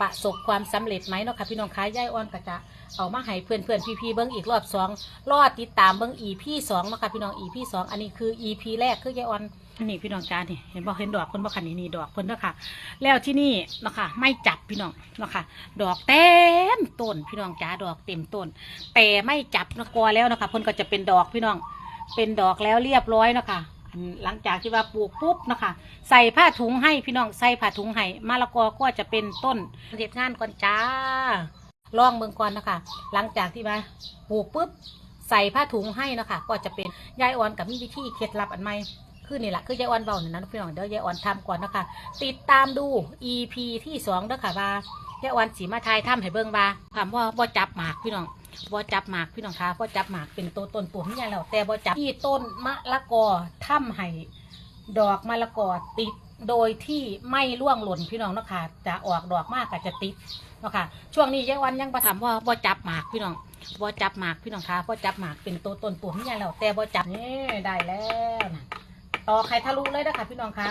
ประสบความสำเร็จไหมเนาะค่ะพี่น้องคะย่ายอ่อนก็จะเอามาให้เพื่อนเพื่อนพี่พี่เบิ้งอีกรอบสองรอดติดตามเบิ้งอีพี่สองเนาะค่ะพี่น้องอีพี่สองอันนี้คืออีพีแรกคือยายอ่อนนี่พี่น้องจ้านี่เห็นบ่เห็นดอกเพิ่นบ่คันนี่นี่ดอกเพิ่นเนาะค่ะ แล้วที่นี่เนาะค่ะไม่จับพี่น้องเนาะค่ะ ดอกเต็มต้นพี่น้องจ้าดอกเต็มต้น แต่ไม่จับนาะกอแล้วเนาะค่ะเพิ่นก็จะเป็นดอกพี่น้องเป็นดอกแล้วเรียบร้อยเนาะค่ะ หลังจากที่ว่าปลูกปุ๊บนะคะ ใส่ผ้าถุงให้พี่น้องใส่ผ้าถุงให้มะละกอก็จะเป็นต้นเด็ดงานก่อนจ้าลองเบิ่งก่อนนะคะ หลังจากที่ว่าปลูกปุ๊บใส่ผ้าถุงให้นะคะก็จะเป็นยายอ่อนกับมีวิธีเคล็ดลับอันใหม่คือนี่แหละคือยายอ่อนเบาเนี่ยนะพี่น้องเดี๋ยวยายอ่อนทำก่อนนะคะ ติดตามดู EP ที่สองเด้อค่ะว่ายายอ่อนสีมาทายทำให้เบิ่งว่าถามว่าบ่จับหมากพี่น้อง บ่จับหมากพี่น้องคะบ่จับหมากเป็นตัวต้นปุ่มนี่แล้วแต่บ่จับที่ต้นมะละกอทำให้ดอกมะละกอติดโดยที่ไม่ร่วงหล่นพี่น้องเนาะค่ะจะออกดอกมากก็จะติดเนาะค่ะช่วงนี้ยายวันยังประถามว่าบ่จับหมากพี่น้องบ่จับหมากพี่น้องคะบ่จับหมากเป็นตัวต้นปุ่มนี่แล้วแต่บ่จับนี่ได้แล้วนะตอกให้ทะลุเลยนะคะพี่น้องคะ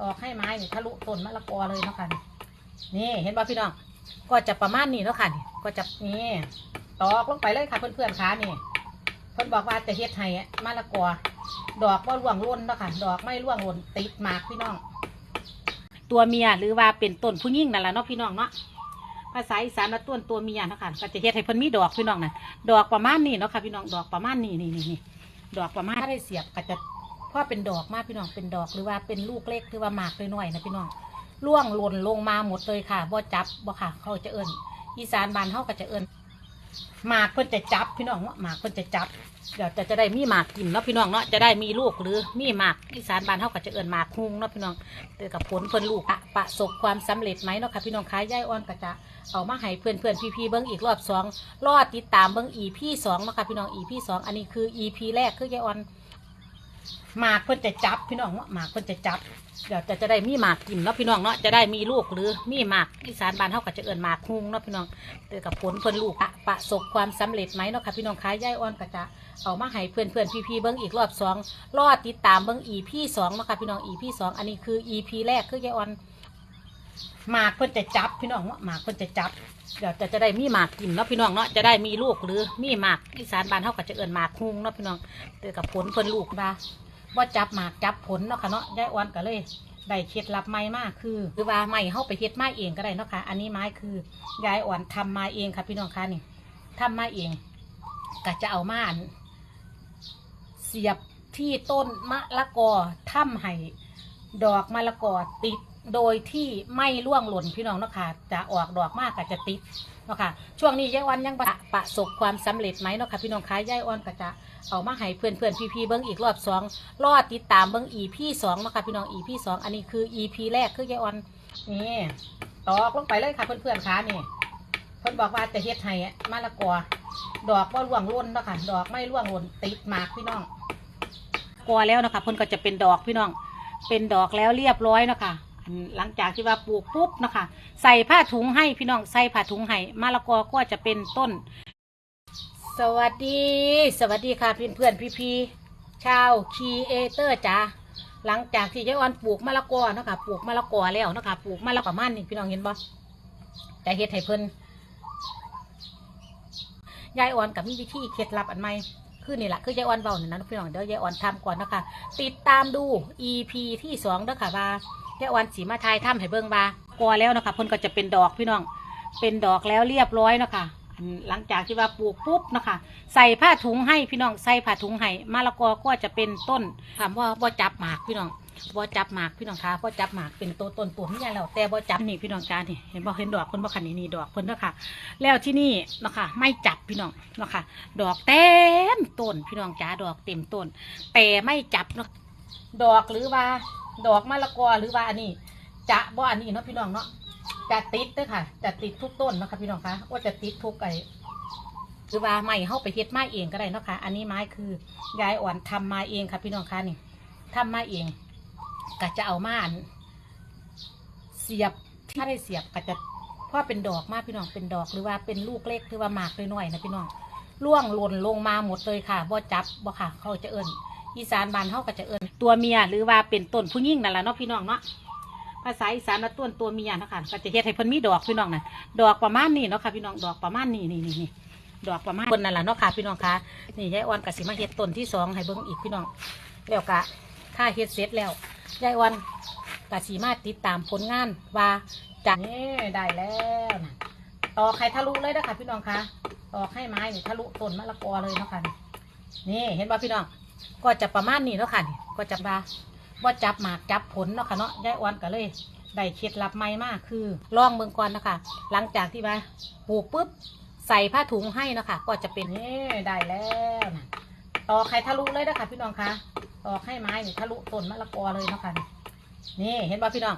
ตอกให้ไม้นี่ทะลุต้นมะละกอเลยเนาะค่ะนี่เห็นป่ะพี่น้องก็จะประมาณนี้เนาะค่ะนี่ก็จะนี่ ตอกลงไปเลยค่ะเพื่อนๆค่ะนี่เพิ่นบอกว่าจะเฮ็ดให้มะละกอดอกว่าร่วงหล่นเนาะค่ะ ดอกไม่ร่วงหล่นติดหมากพี่น้อง ตัวเมียหรือว่าเป็นต้นผู้หญิงนั่นแหละเนาะพี่น้องเนาะภาษาอีสานว่าต้นตัวเมียนะค่ะก็จะเฮ็ดให้เพิ่นมีดอกพี่น้องน่ะดอกประมาณนี้เนาะค่ะพี่น้องดอกประมาณนี้นี่นี่นี่ดอกประมาณถ้าได้เสียบก็จะเพราะเป็นดอกมากพี่น้องเป็นดอกหรือว่าเป็นลูกเล็กหรือว่าหมากน้อยๆนะพี่น้องร่วงหล่นลงมาหมดเลยค่ะบ่จับบ่ค่ะ เขาจะเอิ้นอีสานบ้านเฮาก็จะเอิ้น หมากเพิ่นจะจับพี่น้องเนาะหมากเพิ่นจะจับเดี๋ยวจะจะได้มีหมากกินเนาะพี่น้องเนาะจะได้มีลูกหรือมีหมากอีสานบ้านเฮาก็จะเอิ้นหมากฮุงเนาะพี่น้องเตือกับผลเพิ่นลูกอะประสบความสำเร็จไหมเนาะค่ะพี่น้องค้ายายอ่อนก็จะเอามาให้เพื่อนเพื่อนพี่พี่ๆเบิ้งอีกรอบสองรอติดตามเบิ้งอีพี่สองเนาะค่ะพี่น้องอีพี่สองอันนี้คืออีพีแรกคือยายอ่อน หมากเพิ่นจะจับพี่น้องเนาะหมากเพิ่นจะจับเดี๋ยวจะจะได้มีหมากกินเนาะพี่น้องเนาะจะได้มีลูกหรือมีหมากอีสานบ้านเฮาก็จะเอิ้นหมากฮุงเนาะพี่น้องเตือกับผลเพิ่นลูกอะประสบความสำเร็จไหมเนาะค่ะพี่น้องค้ายายอ่อนก็จะเอามาให้เพื่อนเพื่อนพี่พี่ๆเบิ้งอีกรอบสองรอติดตามเบิ้งอีพี่สองเนาะค่ะพี่น้องอีพี่สองอันนี้คืออีพีแรกคือยายอ่อน หมากเพิ่นจะจับพี่น้องเนาะหมากเพิ่นจะจับเดี๋ยวจะจะได้มีหมากกินเนาะพี่น้องเนาะจะได้มีลูกหรือมีหมากอีสานบ้านเฮาก็จะเอิ้นหมากฮุงเนาะพี่น้องเตือกับผลเพิ่นลูกว่าว่าจับหมากจับผลเนาะค่ะเนาะยายอ่อนก็เลยได้เคล็ดลับใหม่มากคือ หรือว่าไม่เฮาไปเฮ็ดมาเองก็ได้เนาะค่ะ อันนี้ไม้คือยายอ่อนทำมาเองค่ะพี่น้องค่ะนี่ทำมาเองก็จะเอามานเสียบที่ต้นมะละกอถ้ำไห้ดอกมะละกอติด โดยที่ไม่ร่วงหล่นพี่น้องเนาะค่ะจะออกดอกมากก็จะติดเนาะค่ะช่วงนี้ยายอ่อนยังประประสบความสำเร็จไหมเนาะค่ะพี่น้องคะยายอ่อนก็จะเอามาให้เพื่อนเพื่อนพี่พี่เบิ้งอีกรอบสองรอดติดตามเบิ้งอีพี่สองเนาะค่ะพี่น้องอีพี่สองอันนี้คืออีพีแรกคือยายอ่อนนี่ตอกลงไปเลยค่ะเพื่อนเพื่อนคะนี่เพิ่อนบอกว่าจะเฮ็ดให้มะละกอดอกว่าร่วงหล่นเนาะค่ะดอกไม่ร่วงหล่นติดมากพี่น้องกอแล้วนะคะเพิ่อนก็จะเป็นดอกพี่น้องเป็นดอกแล้วเรียบร้อยเนาะคะ อันหลังจากที่ว่าปลูกปุ๊บนะคะ ใส่ผ้าถุงให้พี่น้องใส่ผ้าถุงให้มะละกอก็จะเป็นต้น สวัสดี สวัสดีค่ะเพื่อนเพื่อนพี่พี่ๆชาวคีเอเตอร์จ้าหลังจากที่ยายออนปลูกมะละกอเนาะคะปลูกมะละกอแล้วนะคะปลูกมะละกอมาณนี้พี่น้องเห็นบ่แต่เฮ็ดให้เพิ่นยายออนกับมีวิธีเคล็ดลับอันใหม่คือนี่แหละคือยายอ่อนเบาเนี่ยนะพี่น้องเดี๋ยวยายอ่อนทำก่อนนะคะ ติดตามดู EP ที่สองเด้อค่ะว่า ยายอ่อนสีมาทายทำให้เบิ่งว่ากอแล้วนะคะเพิ่นก็จะเป็นดอกพี่น้อง เป็นดอกแล้วเรียบร้อยนะคะหลังจากที่ว่าปลูกปุ๊บนะคะ ใส่ผ้าถุงให้พี่น้องใส่ผ้าถุงให้มะละกอก็จะเป็นต้นถามว่าบ่จับหมากพี่น้องบ่จับหมากพี่น้องคะบ่จับหมากเป็นตัวต้นปุ่มนี่แล้วแต่บ่จับนี่พี่น้องจ้านี่เห็นบ่เห็นดอกเพิ่นบ่คันนี่นี่ดอกเพิ่นเด้อค่ะ แล้วที่นี่เนาะค่ะไม่จับพี่น้องเนาะค่ะ ดอกเต็มต้นพี่น้องจ๋าดอกเต็มต้น แต่ไม่จับเนาะดอกหรือว่า ดอกมะละกอหรือว่าอันนี้จะบ่อันนี้เนาะพี่น้องเนาะจะติดเด้อค่ะ จะติดทุกต้นเนาะค่ะพี่น้องคะว่าจะติดทุกไอ้หรือว่าไม่เข้าไปเฮ็ดไม้เองก็ได้เนาะค่ะอันนี้ไม้คือยายอ่อนทำมาเองค่ะพี่น้องคะนี่ทำมาเองก็จะเอามานเสียบถ้าได้เสียบก็จะเพราะเป็นดอกมากพี่น้องเป็นดอกหรือว่าเป็นลูกเล็กหรือว่าหมากน้อยๆนะพี่น้องร่วงหล่นลงมาหมดเลยค่ะบ่จับบ่ค่ะ เขาจะเอิ้น อีสานบ้านเฮาก็จะเอิ้นตัวเมียหรือว่าเป็นต้นผู้หญิงนั่นแหละเนาะพี่น้องเนาะภาษาอีสานว่าต้นตัวเมียเนาะคะก็จะเฮ็ดให้เพิ่นมีดอกพี่น้องน่ะดอกประมาณนี้เนาะค่ะพี่น้องดอกประมาณนี้นี่นี่นี่ดอกประมาณเพิ่นนั่นแหละเนาะค่ะพี่น้องคะนี่ยายอ่อนก็สิมาเฮ็ดต้นที่สองให้เบิ่งอีกพี่น้องแล้วก็ถ้าเฮ็ดเสร็จแล้วยายอ่อนก็สิมาติดตามผลงานว่าจะนี่ได้แล้วนะตอกให้ทะลุเลยนะคะพี่น้องคะตอกให้ไม้นี่ทะลุต้นมะละกอเลยเนาะค่ะนี่เห็นป่ะพี่น้อง ก็จะประมาณนี้เนาะค่ะนี่ก็จะมาว่าจับหมากจับผลเนาะค่ะเนาะยายอ่อนก็เลยได้เคล็ดลับใหม่มากคือลองเมืองก่อนนะคะหลังจากที่ว่าปลูกปุ๊บใส่ผ้าถุงให้เนาะคะก็จะเป็นนี่ได้แล้วนะตอกให้ทะลุเลยนะคะพี่น้องคะตอกให้ไม้นี่ทะลุต้นมะละกอเลยเนาะค่ะนี่เห็นป่ะพี่น้อง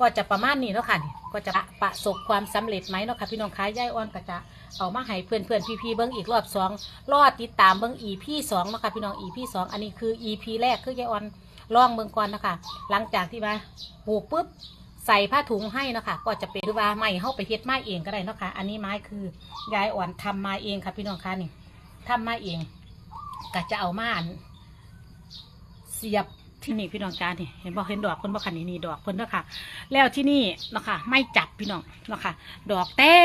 ก็จะประมาณนี้เนาะค่ะนี่ก็จะประสบความสำเร็จไหมเนาะค่ะพี่น้องคะยายอ่อนก็จะเอามาให้เพื่อนเพื่อนๆพี่ๆเบิ้งอีกรอบสองรอติดตามเบิ้งอีพีสองเนาะค่ะพี่น้องอีพีสองอันนี้คืออีพีแรกคือยายอ่อนลองเบิ้งก่อนนะค่ะหลังจากที่ว่าปลูกปุ๊บใส่ผ้าถุงให้เนาะค่ะก็จะเป็นหรือว่าไม้เข้าไปเฮ็ดไม้เองก็ได้เนาะค่ะอันนี้ไม้คือยายอ่อนทำมาเองค่ะพี่น้องคะนี่ทำมาเองก็จะเอามาอัน เสียบ ที่นี่พี่น้องจ้านี่เห็นบ่เห็นดอกเพิ่นบ่คันนี่นี่ดอกเพิ่นเด้อค่ะ แล้วที่นี่เนาะค่ะไม่จับพี่น้องเนาะค่ะ ดอกเต็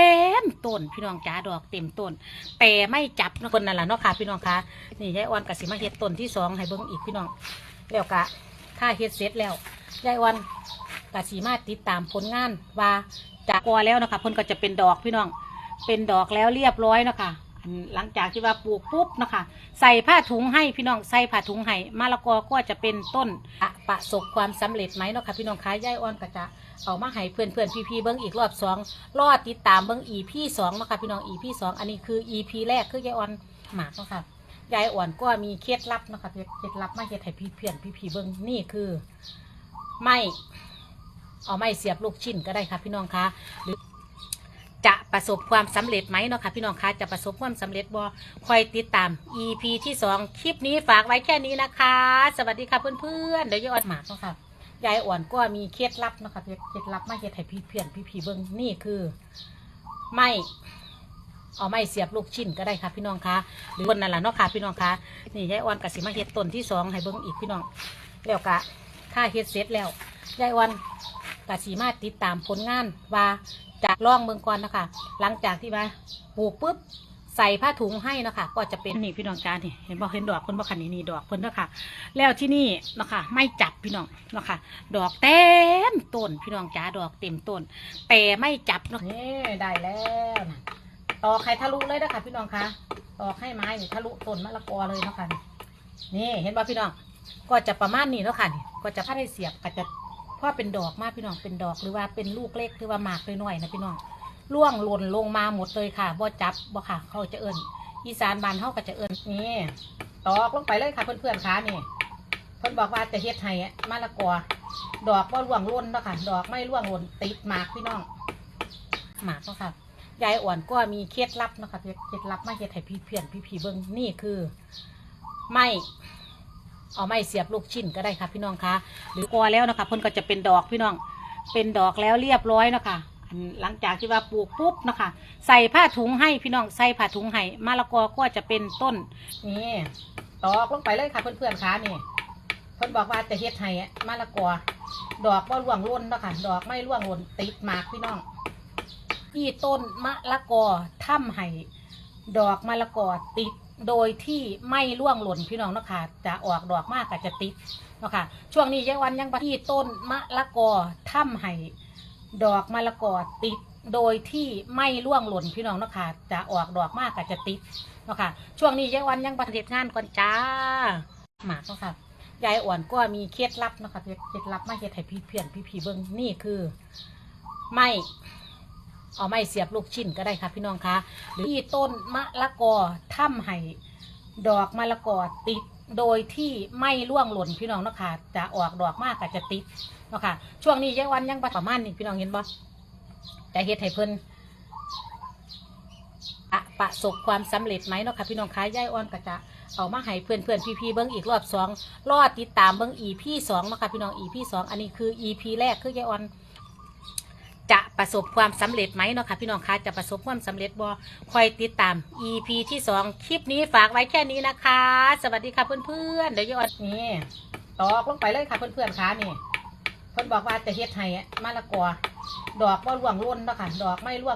มต้นพี่น้องจ้าดอกเต็มต้น แต่ไม่จับเนาะเพิ่นนั่นแหละเนาะค่ะ พี่น้องคะนี่ยายอ่อนกับสิมาเฮ็ดต้นที่สองให้เบิ่งอีกพี่น้องแล้วก็ถ้าเฮ็ดเสร็จแล้วยายอ่อนกับสีมาติดตามผลงานว่าจากกอแล้วเนาะคะเพิ่นก็จะเป็นดอกพี่น้องเป็นดอกแล้วเรียบร้อยเนาะค่ะ หลังจากที่ว่าปลูกปุ๊บเนาะคะใส่ผ้าถุงให้พี่น้องใส่ผ้าถุงให้มะละกอก็จะเป็นต้นอะประสบความสำเร็จไหมเนาะคะพี่น้องคะย่ายอ่อนก็จะเอามาให้เพื่อนเพื่อนพี่พี่เบิ้งอีกรอบสองรอดติดตามเบิ้งอีพี่สองเนาะคะพี่น้องอีพี่สองอันนี้คืออีพีแรกคือยายอ่อนหมากเนาะค่ะยายอ่อนก็มีเคล็ดลับเนาะค่ะเคล็ดลับมาเฮ็ดให้พี่เพื่อนพี่พี่เบิ้งนี่คือไม่เอาไม่เสียบลูกชิ้นก็ได้ค่ะพี่น้องคะหรือจะ ประสบความสำเร็จไหมเนาะค่ะพี่น้องคะจะประสบความสำเร็จบ่คอยติดตาม EP ที่สองคลิปนี้ฝากไว้แค่นี้นะคะ สวัสดีค่ะเพื่อนๆเดี๋ยวยายอ่อนหมากเนาะค่ะยายอ่อนก็มีเคล็ดลับเนาะค่ะเคล็ดลับมาเฮ็ดให้พี่เพื่อนพี่พี่ๆเบิ้งนี่คือไม่เอาไม่เสียบลูกชิ้นก็ได้ค่ะพี่น้องคะหรือคนนั่นแหละเนาะค่ะพี่น้องคะนี่ยายอ่อนกับสิมาเฮ็ดต้นที่สองให้เบิ้งอีกพี่น้องแล้วก็ถ้าเฮ็ดเสร็จแล้วยายอ่อนกับสีมาติดตามผลงานว่า จากล่องเมืองก่อนนะคะหลังจากที่ว่าปลูกปุ๊บใส่ผ้าถุงให้นะคะก็จะเป็นนี่พี่น้องจ้านี่เห็นบ่เห็นดอกเพิ่นบ่คันนี่นี่ดอกเพิ่นเด้อค่ะ แล้วที่นี่เนาะคะไม่จับพี่น้องเนาะคะดอกเต็มต้นพี่น้องจ้าดอกเต็มต้น แต่ไม่จับเนาะนี่ได้แล้วนะตอกให้ทะลุเลยนะคะพี่น้องคะตอกให้ไม้นี่ทะลุต้นมะละกอเลยเนาะค่ะนี่เห็นบ่พี่น้องก็จะประมาณนี้เนาะค่ะนี่ก็จะพัดให้เสียบก็จะเพราะเป็นดอกมากพี่น้องเป็นดอกหรือว่าเป็นลูกเล็กหรือว่าหมากน้อยๆนะพี่น้องล่วงหล่นลงมาหมดเลยค่ะบ่จับบ่ค่ะ เขาจะเอิญอีสานบานเขาก็จะเอิญนี่ตอกลงไปเลยค่ะเพื่อนๆค่ะนี่เพิ่อนบอกว่าจะเฮ็ดให้มะละกอดอกว่าล่วงล่นเนาะค่ะดอกไม่ล่วงหล่นติดหมากพี่น้องหมากเนาะค่ะยายอ่อนก็มีเคล็ดลับนะคะเคล็ดลับมาเฮ็ดให้พี่เพื่อนพี่พี่ๆเบิ่งนี่คือ ไม่ เอาไม่เสียบลูกชิ้นก็ได้ค่ะพี่น้องคะหรือกอแล้วนะคะเพิ่นก็จะเป็นดอกพี่น้อง เป็นดอกแล้วเรียบร้อยนะคะหลังจากที่ว่าปลูกปุ๊บนะคะ ใส่ผ้าถุงให้พี่น้องใส่ผ้าถุงให้มะละกอก็จะเป็นต้นนี่ตอกลงไปเลยค่ะเพื่อนๆคะนี่เพิ่นบอกว่าจะเฮ็ดให้มะละกอดอกว่าล่วงล่นนะค่ะดอกไม่ล่วงหล่นติดหมากพี่น้องที่ต้นมะละกอถ้ำให้ดอกมะละกอติด โดยที่ไม่ร่วงหล่นพี่น้องเนาะค่ะจะออกดอกมากก็จะติดเนาะค่ะช่วงนี้ยายวันยังบ่ที่ต้นมะละกอถ้ำให้ดอกมะละกอติดโดยที่ไม่ร่วงหล่นพี่น้องเนาะค่ะจะออกดอกมากก็จะติดเนาะค่ะช่วงนี้ยายวันยังบ่ทันเฮ็ดงานก่อนจ้าหมากเนาะค่ะยายอ่อนก็มีเคล็ดลับเนาะค่ะเคล็ดลับมาเฮ็ดให้พี่เพื่อนพี่พี่ๆเบิ่งนี่คือ ไม่ เอาไม่เสียบลูกชิ้นก็ได้ค่ะพี่น้องคะหรือที่ต้นมะละกอถ้ำให้ดอกมะละกอติดโดยที่ไม่ร่วงหล่นพี่น้องเนาะค่ะจะออกดอกมากก็จะติดเนาะค่ะช่วงนี้ยายวันยังประมาณนี้พี่น้องเห็นบ่จะเฮ็ดให้เพิ่นอะประสบความสำเร็จไหมเนาะค่ะพี่น้องคะยายอ่อนก็จะเอามาให้เพื่อนเพื่อนพี่พี่เบิ้งอีกรอบสองรอดติดตามเบิ้งอีพี่สองเนาะค่ะพี่น้องอีพี่สองอันนี้คืออีพีแรกคือยายอ่อน ประสบความสำเร็จไหมเนาะค่ะพี่น้องคะจะประสบความสำเร็จบ่คอยติดตาม EP ที่สองคลิปนี้ฝากไว้แค่นี้นะคะ สวัสดีค่ะเพื่อนๆเดี๋ยวยอดนี่ตอกลงไปเลยค่ะเพื่อนๆคะนี่เพื่อนบอกว่าจะเฮ็ดให้มะละกอดอกบ่ร่วงร่นเนาะค่ะดอกไม่ร่วง